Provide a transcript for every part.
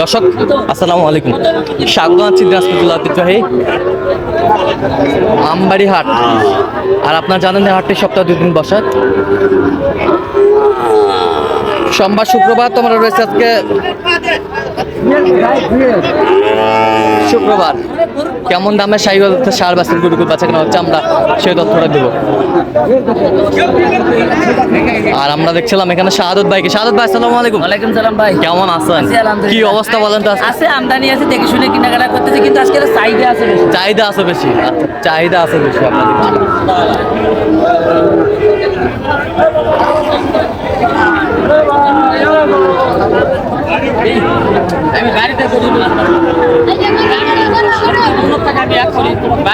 দর্শক, আসসালামু আলাইকুম। স্বাগত আছি দিনাজপুর ঐতিহ্যবাহী আমবাড়ি হাট। আর আপনার জানেন হাটটি সপ্তাহে দুদিন বসে। সোমবার, শুক্রবার তোমরা রয়েছে আজকে। শুক্রবার। কেমন দামে সাই সার বাসের গুরু বাচ্চা কেনা হচ্ছে আমরা সেই তথ্যটা দেবো। আর আমরা দেখছিলাম এখানে শাহাদত ভাইকে। শাহাদত ভাই আসসালামু আলাইকুম। ওয়ালাইকুম সালাম ভাই। কেমন আছেন? কি অবস্থা বলেন তো আছে আমদানি আছে দেখে শুনে কেনাকাটা করতেছে কিন্তু আজকে চাহিদা আছে বেশি। চাহিদা আছে বেশি। চাহিদা আছে বেশি আপনাদের আমি গাড়িতে করি আমি এক করি বাড়িতে না না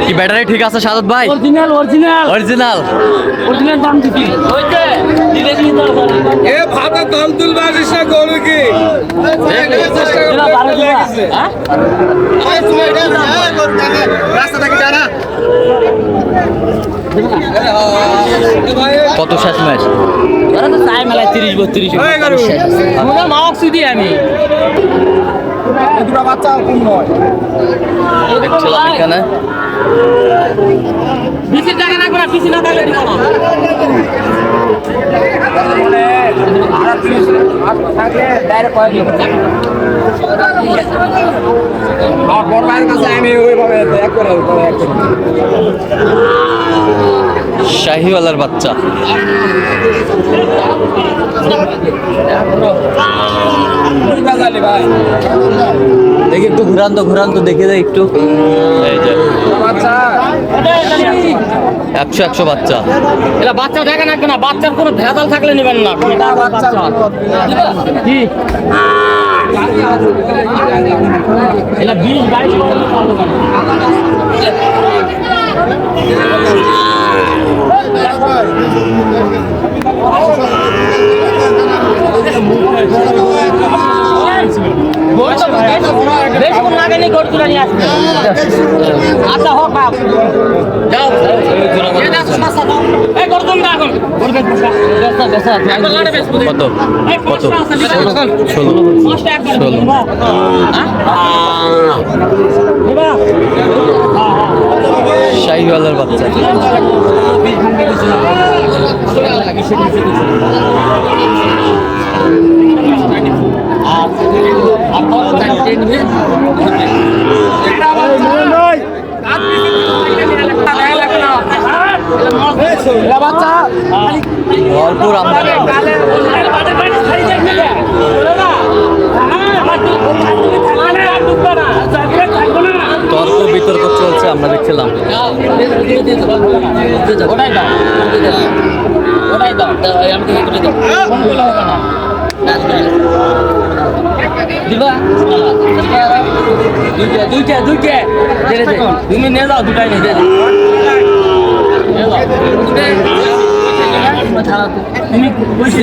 কি ব্যাটারি ঠিক আছে শাহাদত ভাই? অরিজিনাল অরিজিনাল অরিজিনাল অরিজিনাল দাম দিলে কি দরকার এ ভাতে দম তুলবা না গরু কি? দিলা দিলা হ্যাঁ থেকে জানা? কত শেষ ম্যাচ? ওরা তো চাই মেলায় তিরিশ বত্রিশ। হয়ে। মনে মাওক সুদি আমি। দুটা বাচ্চা কম নয়। দেখছিলাম এখানে। বিসির টাকা না করা বিসি না থাকলে দিব আর করে। শাহিওয়ালার বাচ্চা। দেখি একটু ঘুরান তো ঘুরান তো দেখে দেয় একটু একশো একশো বাচ্চা। এলা বাচ্চা দেখে না কেন বাচ্চার কোনো ভেজাল থাকলে নেবেন না। বাচ্চা কি? বিশ বাইশ কেন? বেশিক্ষণ লাগেনি গরু তুলে নিয়ে আসবে আচ্ছা হোক। কত কত? ষোলো ষোলো। হ্যাঁ? শাহিওয়ালার বাচ্চা চাইছে নিবে? বাচ্চা ভরপুর আমদানি তর্ক বিতর্ক চলছে আমরা দেখছিলাম। ওটাই দাও ওটাই দাও আমি দিবা? দুইটা দুইটা দুইটা। দে দে তুমি নিয়ে যাও দুটাই নিয়ে যাও। তুমি বসে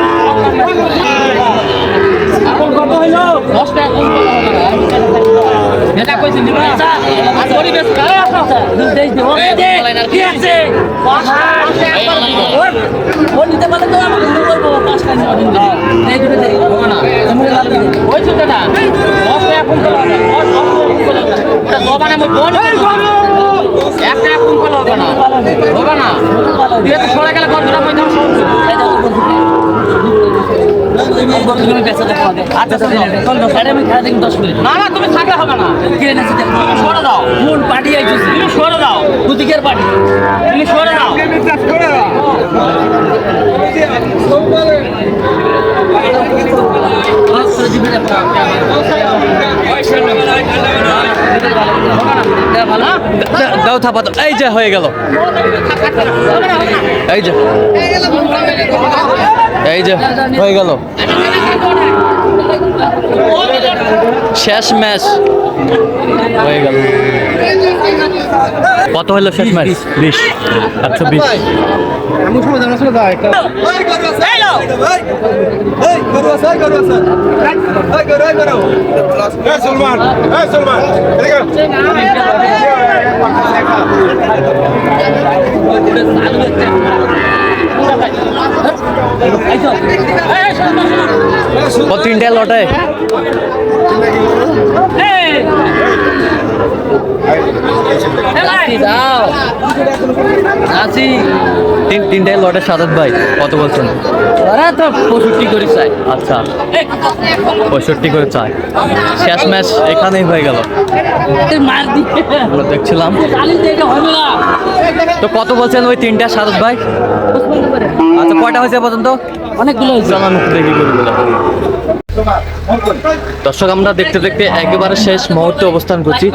বোন এক টাকা কম করা হবে না হবে না দিয়ে তো সরে গেলে কত টাকা পয়সা তুমি হবে না। সরে দাও কোন পার্টি তুমি সরে দাও দুদিকের পার্টি। তুমি সরে দাও দাও। এই যে, হয়ে গেল। এই যে। এই যে হয়ে গেল শেষ ম্যাচ হয়ে গেল কত হলো শেষ ম্যাচ বিশ একশো বিশ সলমান এই সলমান ও তিনটে লটে। আসি তিন তিনটে লটে সাদত ভাই কত বলছেন? ওরা তো পঁয়ষট্টি করে চাই আচ্ছা। পঁয়ষট্টি করে চাই শেষ ম্যাচ এখানেই হয়ে গেল। দেখছিলাম। তো কত বলছেন ওই তিনটা সাদত ভাই? আচ্ছা কয়টা হয়েছে পর্যন্ত? অনেকগুলো জানানো দেখি দর্শক আমরা দেখতে দেখতে একেবারে শেষ মুহূর্তে অবস্থান করছি।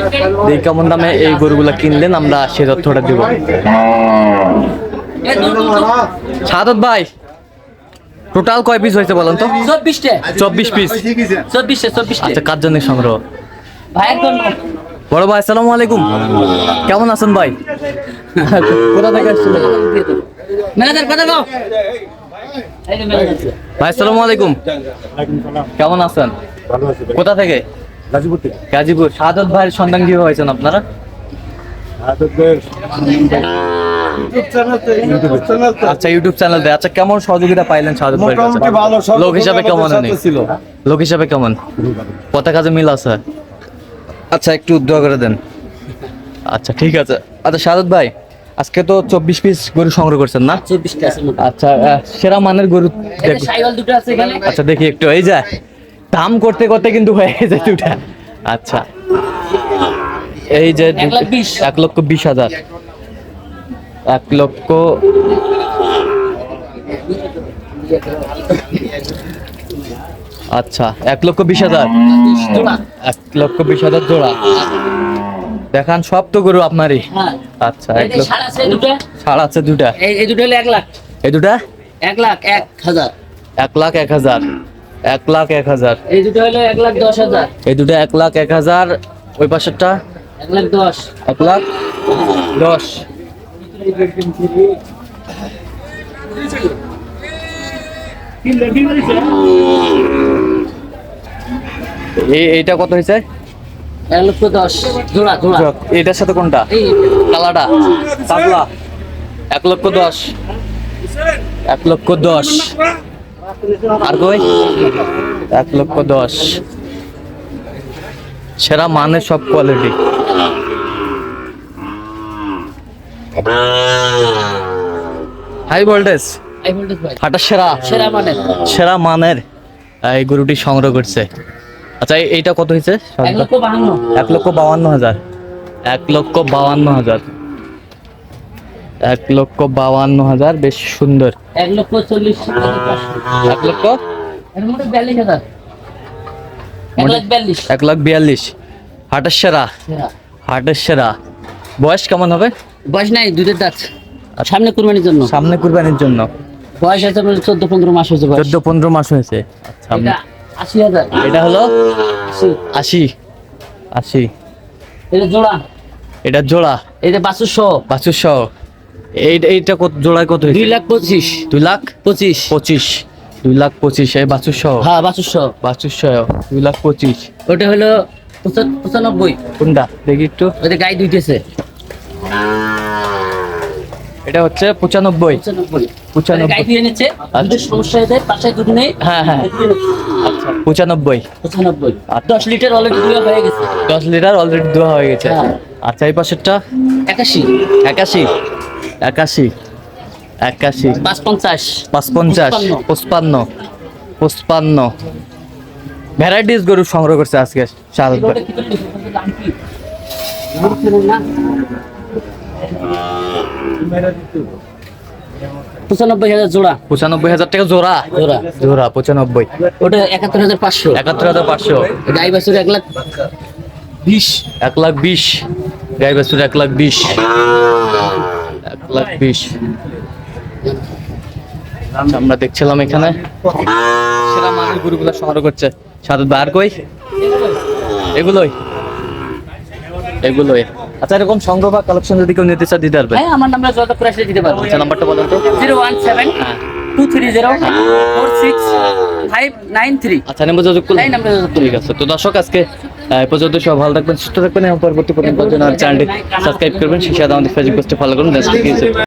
দেখি কেমন দামে এই গরুগুলো কিনলেন আমরা সে তথ্যটা দেব। সাদত ভাই টোটাল কয় পিস হয়েছে বলেন তো? চব্বিশটে। চব্বিশ পিস চব্বিশটে চব্বিশটে। আচ্ছা কার জন্য সংগ্রহ? ভাইয়ের জন্য বড় ভাই আসসালামু আলাইকুম। কেমন আছেন ভাই? কোথা থেকে আসছিলেন ম্যানেজার কথা দাও এই যে ম্যানেজার ভাই আসসালামু আলাইকুম। কেমন আছেন? কোথা থেকে? গাজীপুর থেকে। গাজীপুর। সাদত ভাইয়ের সন্ধান কীভাবে হয়েছেন আপনারা? আচ্ছা ইউটিউব চ্যানেল আচ্ছা কেমন সহযোগিতা পাইলেন সাদত ভাইয়ের কাছে? লোক হিসাবে কেমন উনি? লোক হিসাবে কেমন? কথা কাজে মিল আছে। আচ্ছা একটু দোয়া করে দেন। আচ্ছা ঠিক আছে। আচ্ছা সাদত ভাই আজকে তো চব্বিশ পিস গরু সংগ্রহ করছেন না। আচ্ছা সেরা মানের গরু আচ্ছা দেখি একটু। এই যা দাম করতে করতে কিন্তু হয়ে যায় দুটা। আচ্ছা। এই যে। এক লক্ষ বিশ। হাজার। এক লক্ষ আচ্ছা এক লক্ষ বিশ হাজার। এক লক্ষ বিশ হাজার জোড়া। দেখান সব তো গরু আপনারই। হ্যাঁ। আচ্ছা সার আছে দুটো? ছাড় আছে দুটা। এই দুটো হলো এক লাখ। এই দুটা? এক লাখ এক হাজার। এক লাখ এক হাজার। এক লাখ এক হাজার। এই দুটো হলো এক লাখ দশ হাজার। এই দুটো এক লাখ এক হাজার। ওই পাশেরটা? এক লাখ দশ। এক লাখ দশ। এই- এইটা কত হয়েছে? এটার সাথে কোনটা? কালাটা কাতলা এক লক্ষ দশ। এক লক্ষ দশ। আর কই? এক লক্ষ দশ। সেরা মানে সব quality. High voltage. High voltage ভাই। সেরা। সেরা মানে সেরা মানের। এই গরুটি সংগ্রহ করছে। আচ্ছা এই- এইটা কত হয়েছে এক লক্ষ বাউান্ন হাজার। এক লক্ষ বাউান্ন হাজার। এক লক্ষ বাউান্ন হাজার বেশ সুন্দর। এক লক্ষ চল্লিশ এক লক্ষ? বিয়াল্লিশ হাজার। এক লাখ বিয়াল্লিশ। হাটের সেরা। হাটের সেরা। বয়স কেমন হবে? বয়স নাই দুধের দাঁত। সামনে কুরবানির জন্য। সামনে কুরবানির জন্য। বয়স আছে চোদ্দ পনেরো মাস হয়েছে চোদ্দ পনেরো মাস হয়েছে। আচ্ছা এটা আশি হাজার। এটা হলো আশি। আশি। এটা জোড়া। এটা জোড়া। এটা বাসুর সহ বাছুর সহ এই এইটা কত জোড়ায় কত দুই লাখ পঁচিশ। দুই লাখ পঁচিশ। পঁচিশ। দুই লাখ পঁচিশ এই বাছুর সহ হ্যাঁ সহ বাছুর সহ দুই লাখ পঁচিশ। ওটা হলো পঁচানব্বই। কোনটা? দেখি একটু। ওদের গাই দুইতেছে এটা হচ্ছে পঁচানব্বই। পঁচানব্বই। সমস্যা হয়ে হ্যাঁ। আচ্ছা আচ্ছা। দশ লিটার অলরেডি দুয়া হয়ে গেছে। দশ লিটার অলরেডি দেওয়া হয়ে গেছে। হ্যাঁ। আচ্ছা এই পাশেরটা? একাশি। একাশি। একাশি। একাশি। পাঁচ পঞ্চাশ পাঁচ পঞ্চাশ পঁচপান্ন। ভ্যারাইটিস গরু সংগ্রহ করছে আজকে ভাই পঁচানব্বই হাজার জোড়া। পঁচানব্বই হাজার টাকা জোড়া? জোড়া। জোড়া পঁচানব্বই। ওটা একাত্তর হাজার পাঁচশো। একাত্তর হাজার পাঁচশো। গাই বাছুর এক লাখ বিশ। এক লাখ বিশ। গাই বাছুর এক লাখ বিশ। এক লাখ বিশ। আমরা দেখছিলাম এখানে। সেরা গরুগুলো সংগ্রহ করছে। সাথে বার কই? এগুলোই। এগুলোই। আচ্ছা এরকম সংগ্রহ বা কালেকশন যদি কেউ নিতে চায় দিতে পারবে? হ্যাঁ আমার নাম্বার যত করে দিতে পারব। আচ্ছা নাম্বারটা বলেন তো। জিরো ওয়ান সেভেন হ্যাঁ। Two three zero four six five nine three. আচ্ছা নাম্বার যোগাযোগ করুন। এই নাম্বার যোগাযোগ ঠিক আছে। তো দর্শক আজকে এই পর্যন্ত সব ভালো থাকবেন সুস্থ থাকবেন এবং পরবর্তী পর্যন্ত চ্যানেলটি সাবস্ক্রাইব করবেন। সেই সাথে আমাদের ফেসবুক পেজটি ফলো করুন।